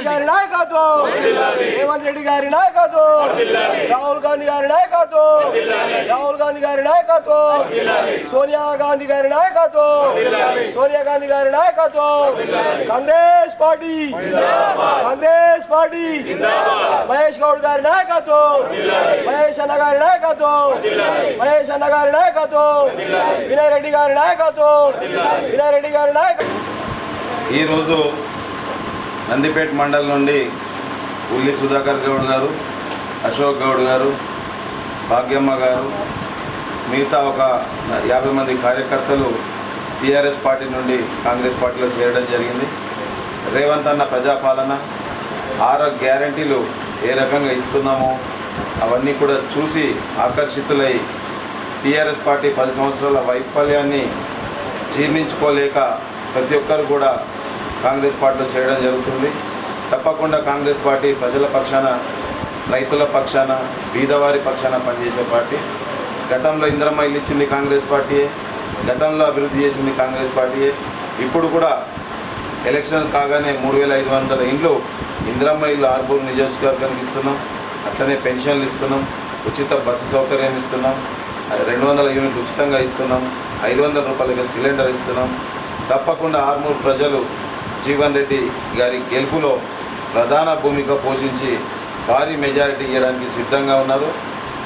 గారి నాయకత్వం రేవంత్ రెడ్డి గారి నాయకత్వం రాహుల్ గాంధీ గారి నాయకత్వం రాహుల్ గాంధీ గారి నాయకత్వం సోనియా గాంధీ గారి నాయకత్వం సోనియా గాంధీ గారి నాయకత్వం కాంగ్రెస్ పార్టీ కాంగ్రెస్ పార్టీ మహేష్ గౌడ్ గారి నాయకత్వం మహేష్ అన్న గారి నాయకత్వం మహేష్ అన్న గారి నాయకత్వం వినయ్ రెడ్డి గారి నాయకత్వం వినయ్ రెడ్డి గారి నాయకత్వం ఈరోజు నందిపేట మండలం నుండి ఉల్లి సుధాకర్ గౌడ్ గారు అశోక్ గౌడ్ గారు భాగ్యమ్మ గారు మిగతా ఒక యాభై మంది కార్యకర్తలు టీఆర్ఎస్ పార్టీ నుండి కాంగ్రెస్ పార్టీలో చేరడం జరిగింది. రేవంత్ అన్న ప్రజాపాలన ఆరో గ్యారంటీలు ఏ రకంగా ఇస్తున్నామో అవన్నీ కూడా చూసి ఆకర్షితులై టీఆర్ఎస్ పార్టీ పది సంవత్సరాల వైఫల్యాన్ని జీర్ణించుకోలేక ప్రతి ఒక్కరు కూడా కాంగ్రెస్ పార్టీలో చేయడం జరుగుతుంది. తప్పకుండా కాంగ్రెస్ పార్టీ ప్రజల పక్షాన రైతుల పక్షాన బీదవారి పక్షాన పనిచేసే పార్టీ. గతంలో ఇంద్రమ్మ ఇల్లు ఇచ్చింది కాంగ్రెస్ పార్టీయే. గతంలో అభివృద్ధి చేసింది కాంగ్రెస్ పార్టీయే. ఇప్పుడు కూడా ఎలక్షన్ కాగానే మూడు వేల ఐదు వందల ఇండ్లు ఇంద్రమ్మ ఇల్లు ఆర్బూర్ నియోజకవర్గానికి ఇస్తున్నాం. అట్లనే పెన్షన్లు ఇస్తున్నాం. ఉచిత బస్సు సౌకర్యం ఇస్తున్నాం. రెండు వందల యూనిట్లు ఉచితంగా ఇస్తున్నాం. ఐదు వందల రూపాయలకి సిలిండర్ ఇస్తున్నాం. తప్పకుండా ఆర్మూర్ ప్రజలు జీవన్ రెడ్డి గారి గెలుపులో ప్రధాన భూమిక పోషించి భారీ మెజారిటీ ఇవ్వడానికి సిద్ధంగా ఉన్నారు.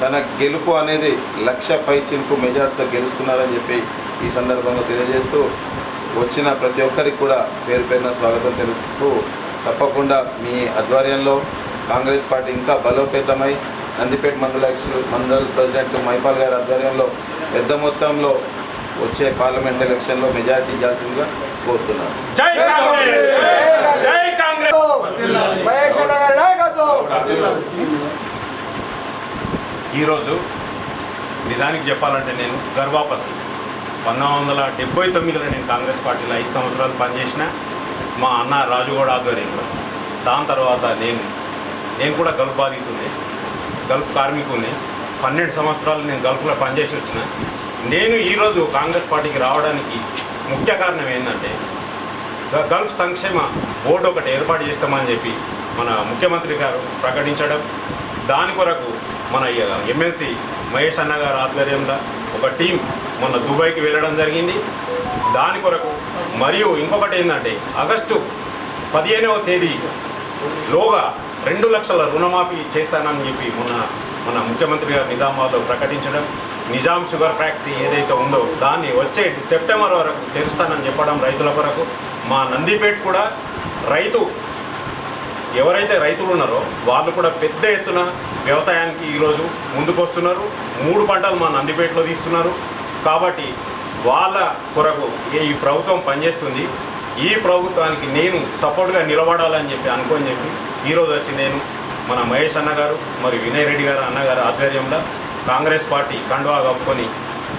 తన గెలుపు అనేది లక్ష పై చిలుపు మెజార్టీతో గెలుస్తున్నారని చెప్పి ఈ సందర్భంగా తెలియజేస్తూ వచ్చిన ప్రతి ఒక్కరికి కూడా పేరు పేరున స్వాగతం తెలుపుతూ తప్పకుండా మీ ఆధ్వర్యంలో కాంగ్రెస్ పార్టీ ఇంకా బలోపేతమై నందిపేట మండల అధ్యక్షులు మండల ప్రెసిడెంట్ మైపాల్ గారి ఆధ్వర్యంలో పెద్ద మొత్తంలో వచ్చే పార్లమెంట్ ఎలక్షన్లో మెజారిటీ ఇవ్వాల్సిందిగా కోరుతున్నాను. జై కాంగ్రెస్! జై కాంగ్రెస్! మహేష్ అన్న గారి నాయకత్వం! ఈరోజు నిజానికి చెప్పాలంటే నేను గర్వాపసి. పంతొమ్మిది వందల డెబ్బై తొమ్మిదిలో నేను కాంగ్రెస్ పార్టీలో ఐదు సంవత్సరాలు పనిచేసిన మా అన్న రాజుగౌడ ఆధ్వర్యంలో. దాని తర్వాత నేను నేను కూడా గల్ఫ్ బాధితుడిని గల్ఫ్ కార్మికుడిని. పన్నెండు సంవత్సరాలు నేను గల్ఫ్లో పనిచేసి వచ్చిన. నేను ఈరోజు కాంగ్రెస్ పార్టీకి రావడానికి ముఖ్య కారణం ఏంటంటే గల్ఫ్ సంక్షేమ బోర్డు ఒకటి ఏర్పాటు చేస్తామని చెప్పి మన ముఖ్యమంత్రి గారు ప్రకటించడం దాని కొరకు మన ఎమ్మెల్సీ మహేష్ అన్న గారు ఆధ్వర్యంలో ఒక టీం మొన్న దుబాయ్కి వెళ్ళడం జరిగింది. దాని కొరకు మరియు ఇంకొకటి ఏంటంటే ఆగస్టు పదిహేనవ తేదీ లోగా రెండు లక్షల రుణమాఫీ చేస్తానని చెప్పి మొన్న మన ముఖ్యమంత్రి గారు నిజామాబాద్లో ప్రకటించడం నిజాం షుగర్ ఫ్యాక్టరీ ఏదైతే ఉందో దాన్ని వచ్చే సెప్టెంబర్ వరకు తెరుస్తానని చెప్పడం రైతుల కొరకు. మా నందిపేట కూడా రైతు ఎవరైతే రైతులు ఉన్నారో వాళ్ళు కూడా పెద్ద ఎత్తున వ్యవసాయానికి ఈరోజు ముందుకొస్తున్నారు. మూడు పంటలు మా నందిపేటలో తీస్తున్నారు. కాబట్టి వాళ్ళ కొరకు ఈ ప్రభుత్వం పనిచేస్తుంది ఈ ప్రభుత్వానికి నేను సపోర్ట్గా నిలబడాలని చెప్పి అనుకొని చెప్పి ఈరోజు వచ్చి నేను మన మహేష్ అన్నగారు మరి వినయ్ రెడ్డి గారు అన్నగారు ఆధ్వర్యంలో కాంగ్రెస్ పార్టీ కండువా కప్పుకొని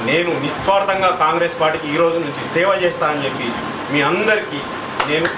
నేను నిస్వార్థంగా కాంగ్రెస్ పార్టీకి ఈ రోజు నుంచి సేవ చేస్తానని చెప్పి మీ అందరికీ నేను